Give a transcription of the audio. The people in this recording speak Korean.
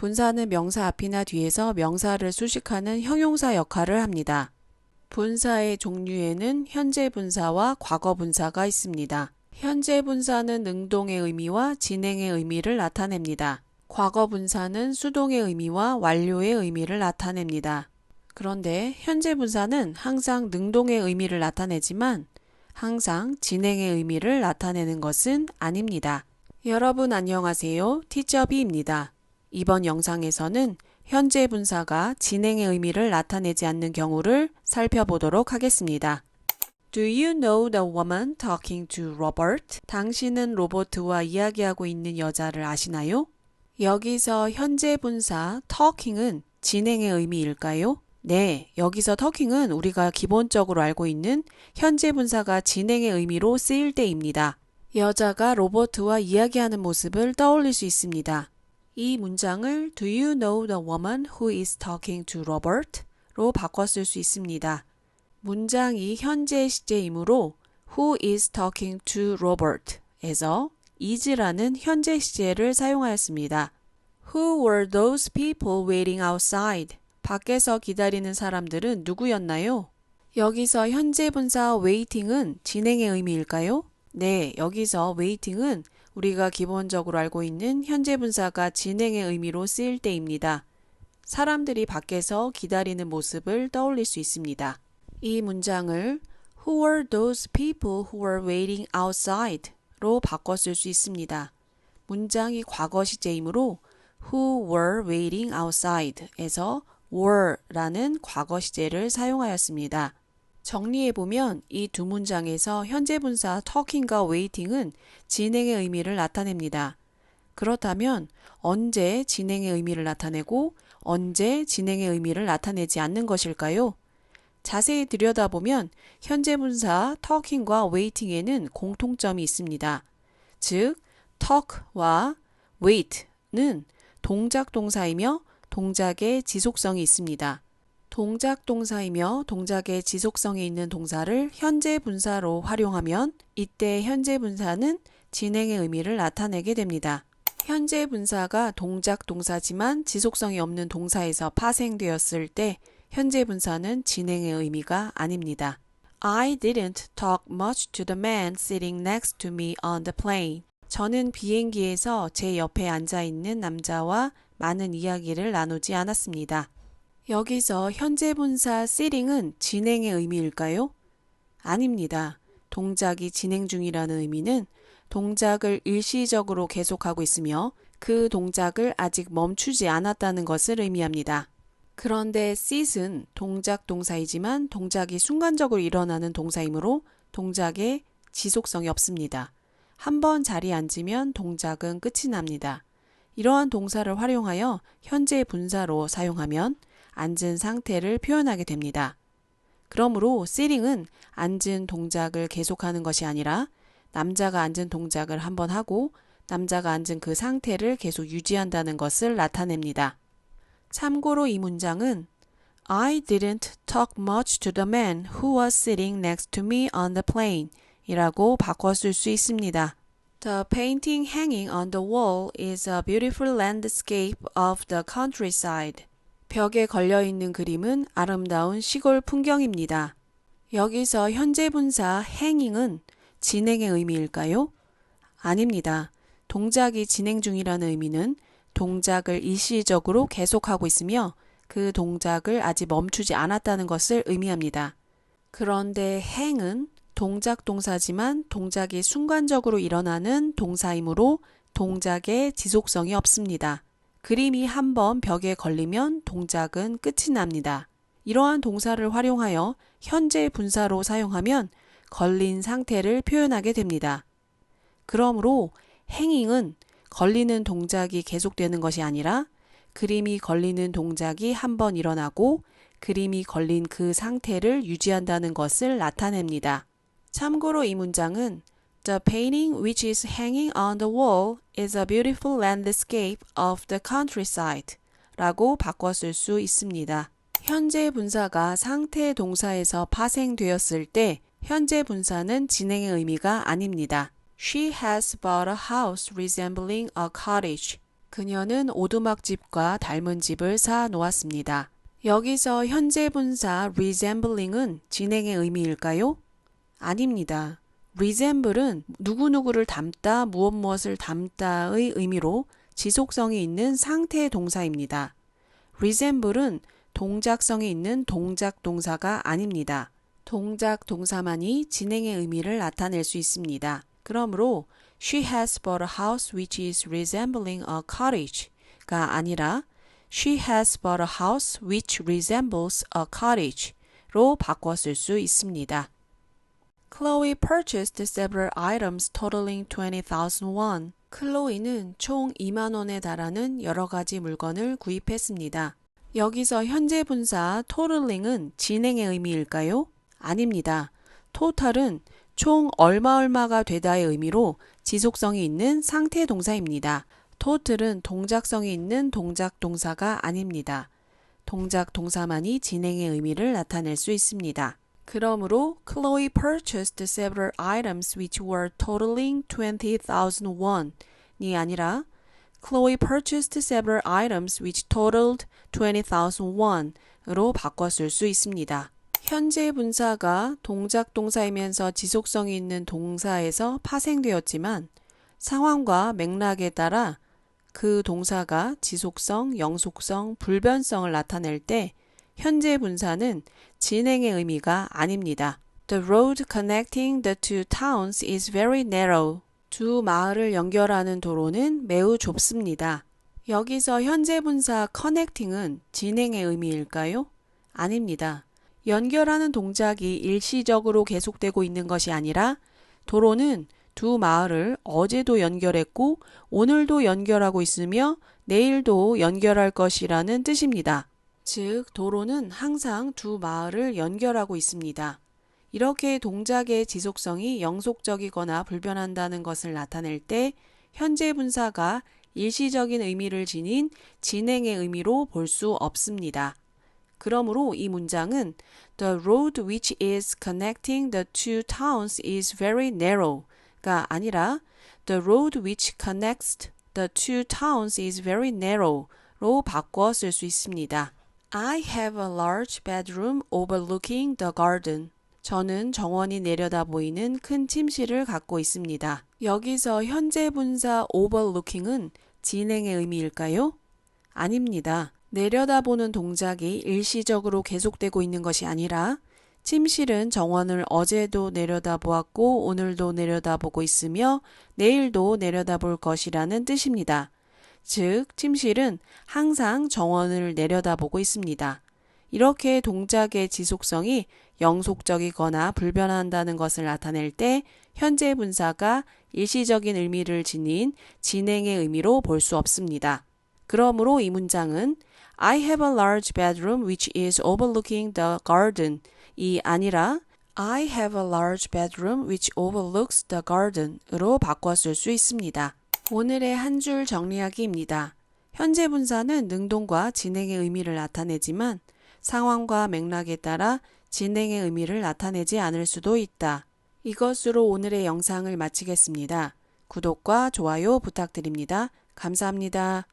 분사는 명사 앞이나 뒤에서 명사를 수식하는 형용사 역할을 합니다. 분사의 종류에는 현재 분사와 과거 분사가 있습니다. 현재 분사는 능동의 의미와 진행의 의미를 나타냅니다. 과거 분사는 수동의 의미와 완료의 의미를 나타냅니다. 그런데 현재 분사는 항상 능동의 의미를 나타내지만 항상 진행의 의미를 나타내는 것은 아닙니다. 여러분 안녕하세요. 티처비입니다. 이번 영상에서는 현재 분사가 진행의 의미를 나타내지 않는 경우를 살펴보도록 하겠습니다. Do you know the woman talking to Robert? 당신은 로버트와 이야기하고 있는 여자를 아시나요? 여기서 현재 분사 talking은 진행의 의미일까요? 네, 여기서 talking은 우리가 기본적으로 알고 있는 현재 분사가 진행의 의미로 쓰일 때입니다. 여자가 로버트와 이야기하는 모습을 떠올릴 수 있습니다. 이 문장을 Do you know the woman who is talking to Robert? 로 바꿨을 수 있습니다. 문장이 현재 시제이므로 Who is talking to Robert? 에서 is라는 현재 시제를 사용하였습니다. Who were those people waiting outside? 밖에서 기다리는 사람들은 누구였나요? 여기서 현재 분사 waiting은 진행의 의미일까요? 네, 여기서 waiting은 우리가 기본적으로 알고 있는 현재 분사가 진행의 의미로 쓰일 때입니다. 사람들이 밖에서 기다리는 모습을 떠올릴 수 있습니다. 이 문장을 Who were those people who were waiting outside? 로 바꿨을 수 있습니다. 문장이 과거 시제이므로 Who were waiting outside? 에서 were 라는 과거 시제를 사용하였습니다. 정리해보면 이 두 문장에서 현재 분사 talking과 waiting은 진행의 의미를 나타냅니다. 그렇다면 언제 진행의 의미를 나타내고 언제 진행의 의미를 나타내지 않는 것일까요? 자세히 들여다보면 현재 분사 talking과 waiting에는 공통점이 있습니다. 즉, talk와 wait는 동작 동사이며 동작의 지속성이 있습니다. 동작 동사이며 동작의 지속성이 있는 동사를 현재 분사로 활용하면 이때 현재 분사는 진행의 의미를 나타내게 됩니다. 현재 분사가 동작 동사지만 지속성이 없는 동사에서 파생되었을 때 현재 분사는 진행의 의미가 아닙니다. I didn't talk much to the man sitting next to me on the plane. 저는 비행기에서 제 옆에 앉아 있는 남자와 많은 이야기를 나누지 않았습니다. 여기서 현재 분사 sitting은 진행의 의미일까요? 아닙니다. 동작이 진행 중이라는 의미는 동작을 일시적으로 계속하고 있으며 그 동작을 아직 멈추지 않았다는 것을 의미합니다. 그런데 sit은 동작 동사이지만 동작이 순간적으로 일어나는 동사이므로 동작에 지속성이 없습니다. 한 번 자리에 앉으면 동작은 끝이 납니다. 이러한 동사를 활용하여 현재 분사로 사용하면 앉은 상태를 표현하게 됩니다. 그러므로 sitting은 앉은 동작을 계속하는 것이 아니라 남자가 앉은 동작을 한번 하고 남자가 앉은 그 상태를 계속 유지한다는 것을 나타냅니다. 참고로 이 문장은 I didn't talk much to the man who was sitting next to me on the plane 이라고 바꿨을 수 있습니다. The painting hanging on the wall is a beautiful landscape of the countryside. 벽에 걸려 있는 그림은 아름다운 시골 풍경입니다. 여기서 현재 분사 hanging은 진행의 의미일까요? 아닙니다. 동작이 진행 중이라는 의미는 동작을 일시적으로 계속하고 있으며 그 동작을 아직 멈추지 않았다는 것을 의미합니다. 그런데 행은 동작 동사지만 동작이 순간적으로 일어나는 동사이므로 동작에 지속성이 없습니다. 그림이 한번 벽에 걸리면 동작은 끝이 납니다. 이러한 동사를 활용하여 현재 분사로 사용하면 걸린 상태를 표현하게 됩니다. 그러므로 행잉은 걸리는 동작이 계속되는 것이 아니라 그림이 걸리는 동작이 한 번 일어나고 그림이 걸린 그 상태를 유지한다는 것을 나타냅니다. 참고로 이 문장은 The painting which is hanging on the wall is a beautiful landscape of the countryside 라고 바꿨을 수 있습니다. 현재 분사가 상태 동사에서 파생되었을 때 현재 분사는 진행의 의미가 아닙니다. She has bought a house resembling a cottage. 그녀는 오두막집과 닮은 집을 사 놓았습니다. 여기서 현재 분사 resembling은 진행의 의미일까요? 아닙니다. Resemble은 누구누구를 닮다, 무엇 무엇을 닮다의 의미로 지속성이 있는 상태 동사입니다. resemble은 동작성이 있는 동작 동사가 아닙니다. 동작 동사만이 진행의 의미를 나타낼 수 있습니다. 그러므로 She has bought a house which is resembling a cottage가 아니라 She has bought a house which resembles a cottage로 바꿔 쓸 수 있습니다. Chloe purchased several items totaling 20,000 won. 클로이는 총 2만 원에 달하는 여러 가지 물건을 구입했습니다. 여기서 현재 분사 totaling은 진행의 의미일까요? 아닙니다. total은 총 얼마 얼마가 되다의 의미로 지속성이 있는 상태 동사입니다. total은 동작성이 있는 동작 동사가 아닙니다. 동작 동사만이 진행의 의미를 나타낼 수 있습니다. 그러므로 Chloe purchased several items which were totaling 20,000 won이 아니라 Chloe purchased several items which totaled 20,000 won으로 쓸수 있습니다. 현재 분사가 동작 동사이면서 지속성이 있는 동사에서 파생되었지만 상황과 맥락에 따라 그 동사가 지속성, 영속성, 불변성을 나타낼 때 현재 분사는 진행의 의미가 아닙니다. The road connecting the two towns is very narrow. 두 마을을 연결하는 도로는 매우 좁습니다. 여기서 현재 분사 connecting은 진행의 의미일까요? 아닙니다. 연결하는 동작이 일시적으로 계속되고 있는 것이 아니라 도로는 두 마을을 어제도 연결했고 오늘도 연결하고 있으며 내일도 연결할 것이라는 뜻입니다. 즉, 도로는 항상 두 마을을 연결하고 있습니다. 이렇게 동작의 지속성이 영속적이거나 불변한다는 것을 나타낼 때 현재 분사가 일시적인 의미를 지닌 진행의 의미로 볼 수 없습니다. 그러므로 이 문장은 The road which is connecting the two towns is very narrow가 아니라 The road which connects the two towns is very narrow로 바꿔 쓸 수 있습니다. I have a large bedroom overlooking the garden. 저는 정원이 내려다 보이는 큰 침실을 갖고 있습니다. 여기서 현재 분사 overlooking은 진행의 의미일까요? 아닙니다. 내려다보는 동작이 일시적으로 계속되고 있는 것이 아니라 침실은 정원을 어제도 내려다보았고 오늘도 내려다보고 있으며 내일도 내려다볼 것이라는 뜻입니다. 즉, 침실은 항상 정원을 내려다보고 있습니다. 이렇게 동작의 지속성이 영속적이거나 불변한다는 것을 나타낼 때 현재 분사가 일시적인 의미를 지닌 진행의 의미로 볼 수 없습니다. 그러므로 이 문장은 I have a large bedroom which is overlooking the garden 이 아니라 I have a large bedroom which overlooks the garden으로 쓸수 있습니다. 오늘의 한 줄 정리하기입니다. 현재 분사는 능동과 진행의 의미를 나타내지만 상황과 맥락에 따라 진행의 의미를 나타내지 않을 수도 있다. 이것으로 오늘의 영상을 마치겠습니다. 구독과 좋아요 부탁드립니다. 감사합니다.